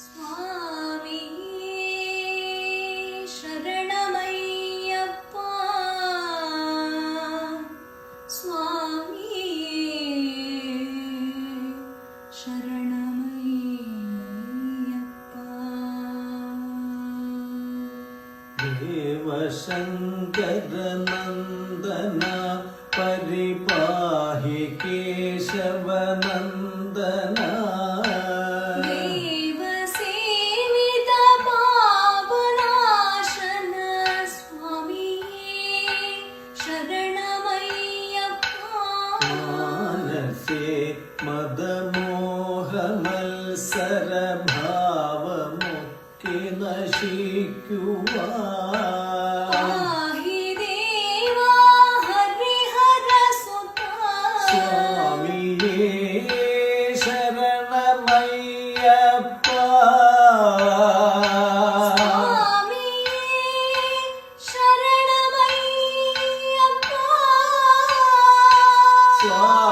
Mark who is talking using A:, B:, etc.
A: स्वामी शरणमयि स्वामी शरणमयी अप्पा
B: परिपाहि केशवनन्दना।
A: ശരണമയ്യപ്പേ
B: മതമോഹമത്സരഭാവമൊക്കെ നശിക്കുവാൻ.
A: സ്വാമിയേ
B: 行。